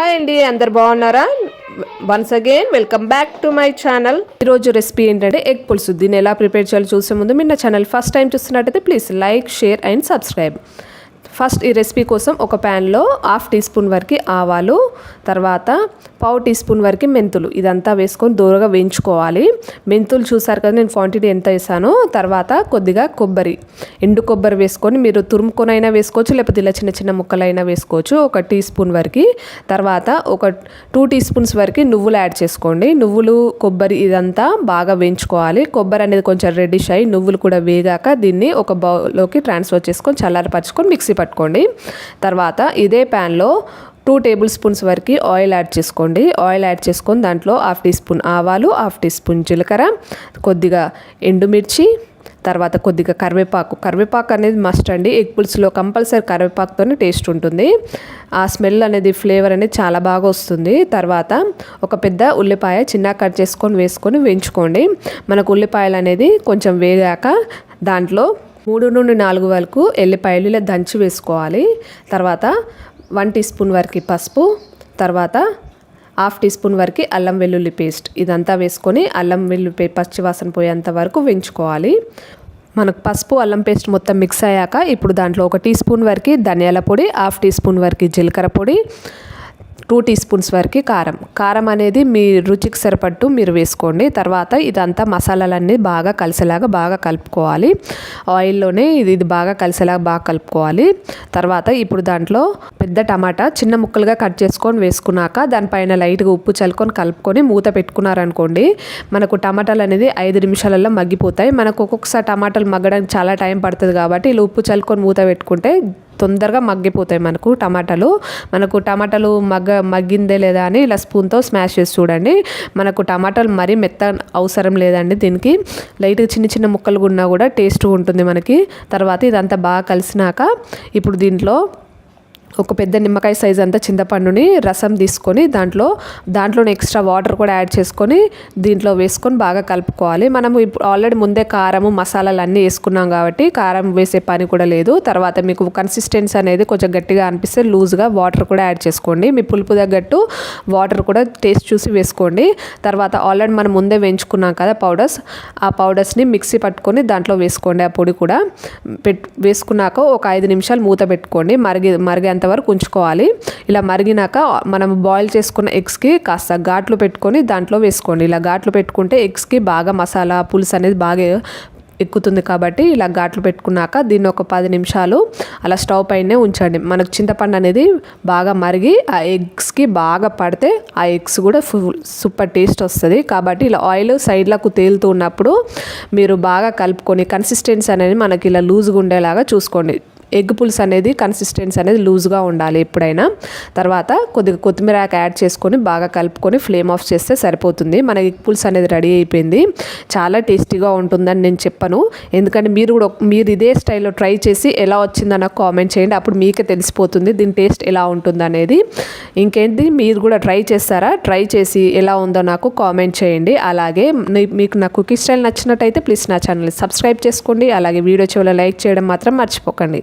Hi అండి అందరు బాగున్నారా? Once again welcome back to my channel ఈరోజు రెసిపీ ఏంటంటే ఎగ్ పులుసు. దీన్ని ఎలా ప్రిపేర్ చేయాలో చూసే ముందు మీరు నా ఛానల్ ఫస్ట్ టైం చూస్తున్నట్టయితే please like share and subscribe first ఈ రెసిపీ కోసం ఒక ప్యాన్లో హాఫ్ టీ స్పూన్ వరకు ఆవాలు తర్వాత పావు టీ స్పూన్ వరకు మెంతులు. ఇదంతా వేసుకొని దూరగా వేయించుకోవాలి. మెంతులు చూసారు కదా నేను క్వాంటిటీ ఎంత వేసానో తర్వాత కొద్దిగా కొబ్బరి. ఎండు కొబ్బరి వేసుకొని మీరు తురుముకొనైనా వేసుకోవచ్చు లేకపోతే ఇలా చిన్న చిన్న ముక్కలైనా వేసుకోవచ్చు ఒక టీ స్పూన్ వరకు. తర్వాత ఒక టూ టీ స్పూన్స్ వరకు నువ్వులు యాడ్ చేసుకోండి. నువ్వులు కొబ్బరి ఇదంతా బాగా వేయించుకోవాలి. కొబ్బరి అనేది కొంచెం రెడ్డిష్ అయ్యి నువ్వులు కూడా వేగాక దీన్ని ఒక బౌల్లోకి ట్రాన్స్ఫర్ చేసుకొని చల్లారపరచుకొని మిక్సీ పట్టుకోండి. తర్వాత ఇదే ప్యాన్లో టూ టేబుల్ స్పూన్స్ వరకు ఆయిల్ యాడ్ చేసుకోండి. ఆయిల్ యాడ్ చేసుకొని దాంట్లో హాఫ్ టీ స్పూన్ ఆవాలు హాఫ్ టీ స్పూన్ జీలకర్ర కొద్దిగా ఎండుమిర్చి తర్వాత కొద్దిగా కరివేపాకు. కరివేపాకు అనేది మస్ట్ అండి. ఎగ్ పులుసులో కంపల్సరీ కరివేపాకుతోనే టేస్ట్ ఉంటుంది. ఆ స్మెల్ అనేది ఫ్లేవర్ అనేది చాలా బాగా వస్తుంది. తర్వాత ఒక పెద్ద ఉల్లిపాయ చిన్న కట్ చేసుకొని వేసుకొని వేయించుకోండి. మనకు ఉల్లిపాయలు అనేది కొంచెం వేగాక దాంట్లో మూడు నుండి నాలుగు వరకు ఎల్లిపాయలు ఇలా దంచి వేసుకోవాలి. తర్వాత వన్ టీ స్పూన్ వరకు పసుపు తర్వాత హాఫ్ టీ స్పూన్ వరకు అల్లం వెల్లుల్లి పేస్ట్. ఇదంతా వేసుకొని అల్లం వెల్లుల్లి పచ్చివాసన పోయేంత వరకు వేయించుకోవాలి. మనకు పసుపు అల్లం పేస్ట్ మొత్తం మిక్స్ అయ్యాక ఇప్పుడు దాంట్లో ఒక టీ స్పూన్ వరకు ధనియాల పొడి హాఫ్ టీ స్పూన్ వరకు జీలకర్ర పొడి టూ టీ స్పూన్స్ వరకు కారం. కారం అనేది మీ రుచికి సరిపట్టు మీరు వేసుకోండి. తర్వాత ఇదంతా మసాలాలన్నీ బాగా కలిసేలాగా బాగా కలుపుకోవాలి. ఆయిల్లోనే ఇది ఇది బాగా కలిసేలాగా బాగా కలుపుకోవాలి. తర్వాత ఇప్పుడు దాంట్లో పెద్ద టమాటా చిన్న ముక్కలుగా కట్ చేసుకొని వేసుకున్నాక దానిపైన లైట్గా ఉప్పు చల్లుకొని కలుపుకొని మూత పెట్టుకున్నారనుకోండి మనకు టమాటాలు అనేది ఐదు నిమిషాలలో మగ్గిపోతాయి. మనకు ఒక్కొక్కసారి టమాటాలు మగ్గడానికి చాలా టైం పడుతుంది కాబట్టి ఇలా ఉప్పు చల్లుకొని మూత పెట్టుకుంటే తొందరగా మగ్గిపోతాయి మనకు టమాటాలు. మనకు టమాటాలు మగ్గ మగ్గిందే లేదా అని ఇలా స్పూన్తో స్మాష్ చేసి చూడండి. మనకు టమాటాలు మరీ మెత్త అవసరం లేదండి దీనికి. లైట్గా చిన్న చిన్న ముక్కలు ఉన్నా కూడా టేస్ట్ ఉంటుంది మనకి. తర్వాత ఇదంతా బాగా కలిసినాక ఇప్పుడు దీంట్లో ఒక పెద్ద నిమ్మకాయ సైజ్ అంతా చింతపండుని రసం తీసుకొని దాంట్లో దాంట్లోనే ఎక్స్ట్రా వాటర్ కూడా యాడ్ చేసుకొని దీంట్లో వేసుకొని బాగా కలుపుకోవాలి. మనం ఇప్పుడు ఆల్రెడీ ముందే కారము మసాలాలు అన్నీ వేసుకున్నాం కాబట్టి కారం వేసే పని కూడా లేదు. తర్వాత మీకు కన్సిస్టెన్సీ అనేది కొంచెం గట్టిగా అనిపిస్తే లూజ్గా వాటర్ కూడా యాడ్ చేసుకోండి. మీ పులుపు తగ్గట్టు వాటర్ కూడా టేస్ట్ చూసి వేసుకోండి. తర్వాత ఆల్రెడీ మనం ముందే వేయించుకున్నాం కదా పౌడర్స్ ఆ పౌడర్స్ని మిక్సీ పట్టుకొని దాంట్లో వేసుకోండి ఆ పొడి కూడా. పెట్ వేసుకున్నాక ఒక ఐదు నిమిషాలు మూత పెట్టుకోండి. మరిగి మరిగే వరకు ఉంచుకోవాలి. ఇలా మరిగినాక మనం బాయిల్ చేసుకున్న ఎగ్స్కి కాస్త ఘాట్లు పెట్టుకొని దాంట్లో వేసుకోండి. ఇలా ఘాట్లు పెట్టుకుంటే ఎగ్స్కి బాగా మసాలా పులుసు అనేది బాగా ఎక్కుతుంది కాబట్టి ఇలా ఘాట్లు పెట్టుకున్నాక దీన్ని ఒక పది నిమిషాలు అలా స్టవ్ పైనే ఉంచండి. మనకు చింతపండు అనేది బాగా మరిగి ఆ ఎగ్స్కి బాగా పడితే ఆ ఎగ్స్ కూడా ఫుల్ సూపర్ టేస్ట్ వస్తుంది. కాబట్టి ఇలా ఆయిల్ సైడ్లకు తేలుతూ ఉన్నప్పుడు మీరు బాగా కలుపుకొని కన్సిస్టెన్సీ అనేది మనకి ఇలా లూజ్గా ఉండేలాగా చూసుకోండి. ఎగ్ పులుసు అనేది కన్సిస్టెన్సీ అనేది లూజ్గా ఉండాలి ఎప్పుడైనా. తర్వాత కొద్దిగా కొత్తిమీర యాడ్ చేసుకొని బాగా కలుపుకొని ఫ్లేమ్ ఆఫ్ చేస్తే సరిపోతుంది. మన ఎగ్ పులుసు అనేది రెడీ అయిపోయింది. చాలా టేస్టీగా ఉంటుందని నేను చెప్పను. ఎందుకంటే మీరు కూడా మీరు ఇదే స్టైల్లో ట్రై చేసి ఎలా వచ్చిందో నాకు కామెంట్ చేయండి. అప్పుడు మీకే తెలిసిపోతుంది దీని టేస్ట్ ఎలా ఉంటుంది అనేది. ఇంకేంటి మీరు కూడా ట్రై చేస్తారా? ట్రై చేసి ఎలా ఉందో నాకు కామెంట్ చేయండి. అలాగే మీకు నా కుకింగ్ స్టైల్ నచ్చినట్టయితే ప్లీజ్ నా ఛానల్ సబ్స్క్రైబ్ చేసుకోండి. అలాగే వీడియో చివరిలో లైక్ చేయడం మాత్రం మర్చిపోకండి.